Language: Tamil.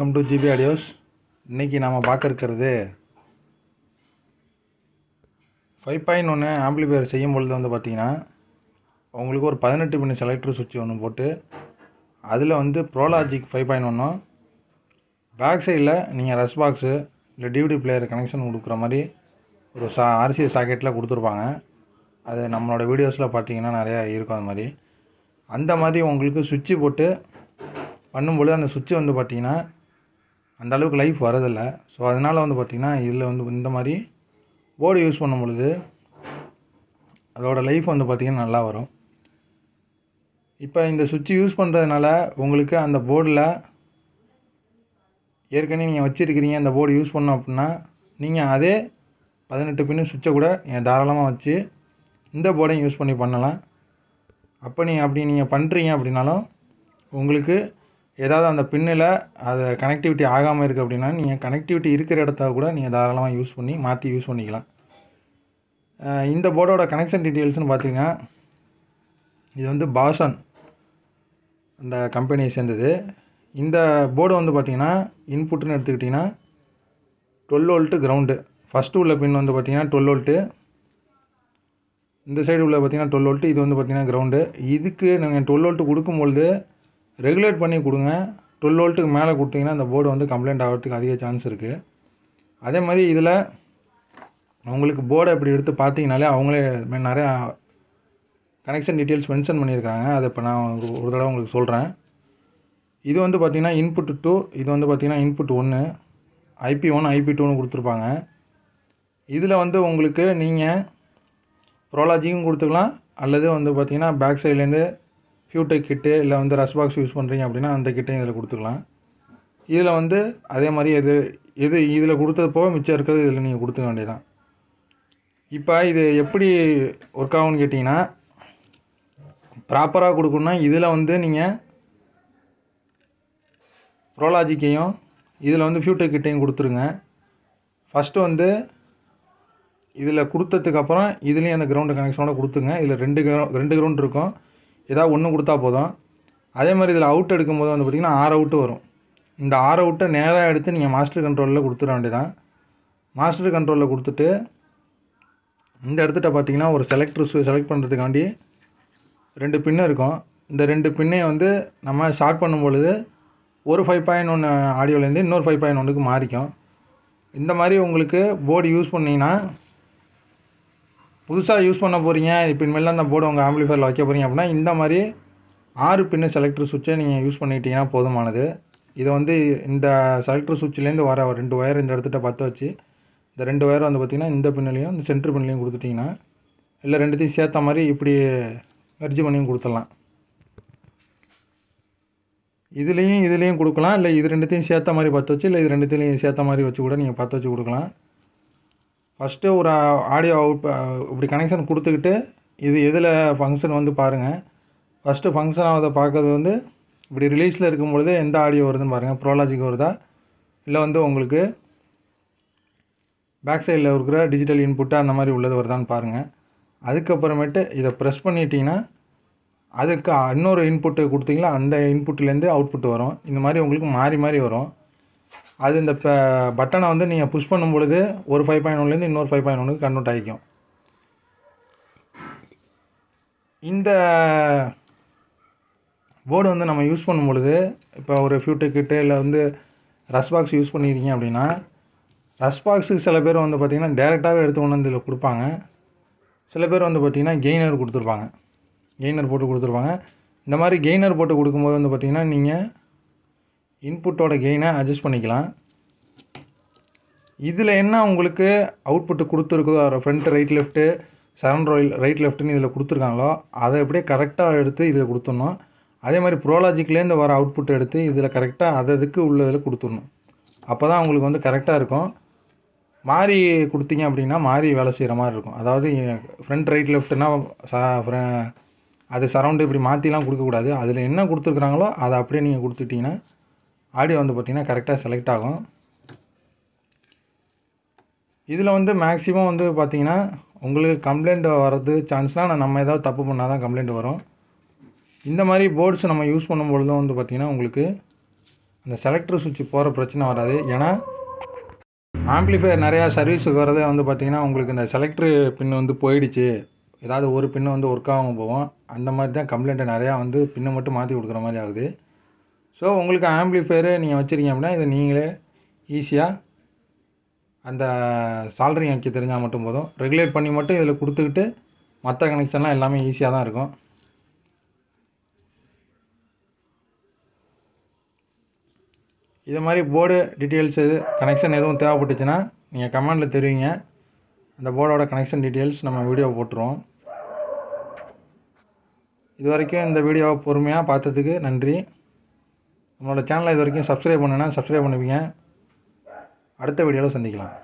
வெல்கம் டு ஜிபி ஆடியோஸ் இன்றைக்கி நாம் பார்க்க இருக்கிறது ஃபைவ் பாயிண்ட் ஒன்று ஆம்பிளிஃபையர் செய்யும் பொழுது வந்து பார்த்திங்கன்னா உங்களுக்கு ஒரு பதினெட்டு பின் செலக்டர் சுவிட்ச் ஒன்று போட்டு அதில் வந்து ப்ரோலாஜிக் ஃபைவ் பாயிண்ட் ஒன்றும் பேக் சைடில் நீங்கள் ரஸ் பாக்ஸு இல்லை டிவிடி பிளேயர் கனெக்ஷன் கொடுக்குற மாதிரி ஒரு சா ஆர்சி சாக்கெட்டில் கொடுத்துருப்பாங்க. அது நம்மளோட வீடியோஸில் பார்த்தீங்கன்னா நிறையா இருக்கும் அந்த மாதிரி. அந்த மாதிரி உங்களுக்கு சுவிட்சு போட்டு பண்ணும்பொழுது அந்த சுவிட்சு வந்து பார்த்திங்கன்னா அந்த அளவுக்கு லைஃப் வரதில்லை ஸோ அதனால் வந்து பார்த்திங்கன்னா இதில் வந்து இந்த மாதிரி போர்டு யூஸ் பண்ணும் பொழுது அதோடய லைஃப் வந்து பார்த்திங்கன்னா நல்லா வரும். இப்போ இந்த சுவிட்ச் யூஸ் பண்ணுறதுனால உங்களுக்கு அந்த போர்டில் ஏற்கனவே நீங்கள் வச்சுருக்கிறீங்க அந்த போர்டு யூஸ் பண்ணோம் அப்படின்னா நீங்கள் அதே பதினெட்டு பின்னு சுவிட்சை கூட நீங்கள் தாராளமாக வச்சு இந்த போர்டையும் யூஸ் பண்ணி பண்ணலாம். அப்போ நீங்கள் அப்படி நீங்கள் பண்ணுறீங்க அப்படின்னாலும் உங்களுக்கு ஏதாவது அந்த பின்னில் அது கனெக்டிவிட்டி ஆகாமல் இருக்குது அப்படின்னா நீங்கள் கனெக்டிவிட்டி இருக்கிற இடத்த கூட நீங்கள் தாராளமாக யூஸ் பண்ணி மாற்றி யூஸ் பண்ணிக்கலாம். இந்த போர்டோட கனெக்ஷன் டீட்டெயில்ஸ்னு பார்த்தீங்கன்னா இது வந்து பாசன் அந்த கம்பெனியை சேர்ந்தது. இந்த போர்டு வந்து பார்த்திங்கன்னா இன்புட்னு எடுத்துக்கிட்டிங்கன்னா டுவெல் வோல்ட்டு கிரவுண்டு ஃபஸ்ட்டு உள்ள பின் வந்து பார்த்திங்கன்னா டுவெல் வோல்ட்டு இந்த சைடு உள்ள பார்த்தீங்கன்னா டுவெல் வோல்ட்டு இது வந்து பார்த்திங்கன்னா கிரவுண்டு இதுக்கு நீங்கள் டுவெல் வோல்ட்டு கொடுக்கும்பொழுது ரெகுலேட் பண்ணி கொடுங்க. டுவெல் வோல்ட்டுக்கு மேலே கொடுத்தீங்கன்னா அந்த போர்டு வந்து கம்ப்ளைண்ட் ஆகிறதுக்கு அதிக சான்ஸ் இருக்குது அதே மாதிரி இதில் உங்களுக்கு போர்டை இப்படி எடுத்து பார்த்தீங்கனாலே அவங்களே நிறையா கனெக்ஷன் டீட்டெயில்ஸ் மென்ஷன் பண்ணியிருக்காங்க. அதை இப்போ நான் ஒரு- தடவை உங்களுக்கு சொல்கிறேன் இது வந்து பார்த்திங்கன்னா இன்புட் டூ இது வந்து பார்த்திங்கன்னா இன்புட் ஒன்று ஐபி ஒன் ஐபி டூன்னு கொடுத்துருப்பாங்க. இதில் வந்து உங்களுக்கு நீங்கள் ப்ரோலாஜிக்கும் கொடுத்துக்கலாம். அல்லது வந்து பார்த்தீங்கன்னா பேக் சைட்லேருந்து ஃபியூடெக் கிட்டு இல்லை வந்து ரஷ் பாக்ஸ் யூஸ் பண்ணுறீங்க அப்படின்னா அந்த கிட்டையும் இதில் கொடுத்துக்கலாம். இதில் வந்து அதே மாதிரி எது எது இதில் கொடுத்தது போக மிச்சம் இருக்கிறது இதில் நீங்கள் கொடுத்துக்க வேண்டியதான் இப்போ இது எப்படி ஒர்க் ஆகும்னு கேட்டிங்கன்னா ப்ராப்பராக கொடுக்கணும்னா இதில் வந்து நீங்கள் ப்ரோலாஜிக்கையும் இதில் வந்து ஃபியூடெக் கிட்டையும் கொடுத்துருங்க. ஃபஸ்ட்டு வந்து இதில் கொடுத்ததுக்கப்புறம் இதுலேயும் அந்த கிரவுண்டு கனெக்ஷனோட கொடுத்துங்க இதில் ரெண்டு கிரௌ ரெண்டு கிரவுண்ட் இருக்கும். ஏதாவது ஒன்று கொடுத்தா போதும். அதே மாதிரி இதில் அவுட் எடுக்கும்போது வந்து பார்த்திங்கன்னா ஆறு அவுட்டு வரும். இந்த ஆறு அவுட்டை நேராக எடுத்து நீங்கள் மாஸ்டர் கண்ட்ரோலில் கொடுத்துட வேண்டியதான் மாஸ்டர் கண்ட்ரோலில் கொடுத்துட்டு இந்த இடத்துட்ட பார்த்தீங்கன்னா ஒரு செலக்டர் செலக்ட் பண்ணுறதுக்காண்டி ரெண்டு பின்னு இருக்கும். இந்த ரெண்டு பின்னையும் வந்து நம்ம ஷார்ட் பண்ணும் பொழுது ஒரு ஃபைவ் பாயிண்ட் ஒன்று ஆடியோலேருந்து இன்னொரு ஃபைவ் பாயிண்ட் ஒன்றுக்கு மாறிக்கும். இந்த மாதிரி உங்களுக்கு போர்டு யூஸ் பண்ணிங்கன்னா புதுசாக யூஸ் பண்ண போகிறீங்க இப்போ இனிமேல் அந்த போர்டு உங்கள் ஆம்பிளிஃபயரில் வைக்க போகிறீங்க அப்படின்னா இந்த மாதிரி ஆறு பின்னு செலக்டர் சுவிட்சை நீங்கள் யூஸ் பண்ணிக்கிட்டீங்கன்னா போதுமானது. இதை வந்து இந்த செலக்டர் சுவிட்ச்லேருந்து வர ரெண்டு ஒயர் இந்த இடத்துட்ட பற்ற வச்சு இந்த ரெண்டு ஒயர் வந்து பார்த்திங்கன்னா இந்த பின்னிலையும் இந்த சென்ட்ரு பின்னிலையும் கொடுத்துட்டிங்கன்னா இல்லை ரெண்டுத்தையும் சேர்த்த மாதிரி இப்படி மெர்ஜி பண்ணியும் கொடுத்துடலாம். இதுலேயும் இதுலேயும் கொடுக்கலாம் இல்லை இது ரெண்டுத்தையும் சேர்த்த மாதிரி பற்ற வச்சு இல்லை இது ரெண்டுத்தையும் சேர்த்த மாதிரி வச்சு கூட நீங்கள் பற்ற வச்சு கொடுக்கலாம். ஃபஸ்ட்டு ஒரு ஆடியோ அவுட் இப்படி கனெக்ஷன் கொடுத்துக்கிட்டு இது எதில் ஃபங்க்ஷன் வந்து பாருங்கள் ஃபஸ்ட்டு ஃபங்க்ஷன் ஆகிறத பார்க்கறது வந்து இப்படி ரிலீஸில் இருக்கும் பொழுது எந்த ஆடியோ வருதுன்னு பாருங்கள் ப்ரோலாஜிக் வருதா? இல்லை வந்து உங்களுக்கு பேக் சைடில் இருக்கிற டிஜிட்டல் இன்புட்டு அந்த மாதிரி உள்ளது வருதான்னு பாருங்கள் அதுக்கப்புறமேட்டு இதை ப்ரெஸ் பண்ணிட்டீங்கன்னா அதுக்கு இன்னொரு இன்புட்டு கொடுத்தீங்களா? அந்த இன்புட்லேருந்து அவுட்புட் வரும். இந்த மாதிரி உங்களுக்கு மாறி மாறி வரும். அது இந்த பட்டனை வந்து நீங்கள் புஷ் பண்ணும் பொழுது ஒரு ஃபைவ் பாயிண்ட் ஒன்லேருந்து இன்னொரு ஃபைவ் பாயிண்ட் ஒன்றுக்கு கன்வெர்ட் ஆகிக்கும் இந்த போர்டு வந்து நம்ம யூஸ் பண்ணும் பொழுது இப்போ ஒரு ஃபியூட்டு கிட்டு இல்லை வந்து ரஸ் பாக்ஸ் யூஸ் பண்ணியிருக்கீங்க அப்படின்னா ரஸ் பாக்ஸுக்கு சில பேர் வந்து பார்த்திங்கன்னா டேரெக்டாகவே எடுத்து கொண்டு வந்து இதில் கொடுப்பாங்க. சில பேர் வந்து பார்த்திங்கன்னா கெய்னர் கொடுத்துருப்பாங்க. கெய்னர் போட்டு கொடுத்துருப்பாங்க. இந்த மாதிரி கெய்னர் போட்டு கொடுக்கும்போது வந்து பார்த்திங்கன்னா நீங்கள் இன்புட்டோட கெயினை அட்ஜஸ்ட் பண்ணிக்கலாம். இதில் என்ன உங்களுக்கு அவுட்புட்டு கொடுத்துருக்குதோ ஃப்ரண்ட் ரைட் லெஃப்ட்டு சரௌண்ட் ரோயில் ரைட் லெஃப்ட்டுன்னு இதில் கொடுத்துருக்காங்களோ அதை அப்படியே கரெக்டாக எடுத்து இதில் கொடுத்துடணும். அதே மாதிரி ப்ரோலாஜிக்லேருந்து வர அவுட்புட் எடுத்து இதில் கரெக்டாக அது அதுக்கு உள்ளதில் கொடுத்துடணும். அப்போ தான் உங்களுக்கு வந்து கரெக்டாக இருக்கும். மாறி கொடுத்தீங்க அப்படின்னா மாறி வேலை செய்கிற மாதிரி இருக்கும். அதாவது ஃப்ரண்ட் ரைட் லெஃப்ட்னா அது சரௌண்டு இப்படி மாற்றிலாம் கொடுக்கக்கூடாது. அதில் என்ன கொடுத்துருக்குறாங்களோ அதை அப்படியே நீங்கள் கொடுத்துட்டிங்கன்னா ஆடியோ வந்து பார்த்திங்கன்னா கரெக்டாக செலக்ட் ஆகும். இதில் வந்து மேக்ஸிமம் வந்து பார்த்திங்கன்னா உங்களுக்கு கம்ப்ளைண்ட் வர்றது சான்ஸ்னால் நம்ம ஏதாவது தப்பு பண்ணால் தான் கம்ப்ளைண்ட் வரும். இந்த மாதிரி போர்ட்ஸ் நம்ம யூஸ் பண்ணும்பொழுதும் வந்து பார்த்திங்கன்னா உங்களுக்கு அந்த செலக்டர் சுவிட்ச் போகிற பிரச்சனை வராது. ஏன்னா ஆம்ப்ளிஃபையர் நிறையா சர்வீஸுக்கு வரதே வந்து பார்த்திங்கன்னா உங்களுக்கு இந்த செலக்டர் பின் வந்து போயிடுச்சு. ஏதாவது ஒரு பின்னு வந்து ஒர்க் ஆகாமல் போவோம் அந்த மாதிரி தான் கம்ப்ளைண்ட்டை நிறையா வந்து பின்னை மட்டும் மாற்றி கொடுக்குற மாதிரி ஆகுது. ஸோ உங்களுக்கு ஆம்ப்ளிஃபையரு நீங்கள் வச்சுருக்கீங்க அப்படின்னா இதை நீங்களே ஈஸியாக அந்த சால்ரிங் வைக்க தெரிஞ்சால் மட்டும் போதும். ரெகுலேட் பண்ணி மட்டும் இதில் கொடுத்துக்கிட்டு மற்ற கனெக்ஷன்லாம் எல்லாமே ஈஸியாக தான் இருக்கும். இது மாதிரி போர்டு டீட்டெயில்ஸ் எது கனெக்ஷன் எதுவும் தேவைப்பட்டுச்சுன்னா நீங்கள் கமெண்டில் தெரிவிங்க. அந்த போர்டோட கனெக்ஷன் டீட்டெயில்ஸ் நம்ம வீடியோ போட்டுருவோம். இது வரைக்கும் இந்த வீடியோவை பொறுமையாக பார்த்ததுக்கு நன்றி. நம்மளோட சேனலை இது வரைக்கும் சப்ஸ்கிரைப் பண்ணுன்னா சப்ஸ்கிரைப் பண்ணுவீங்க. அடுத்த வீடியோவில் சந்திக்கலாம்.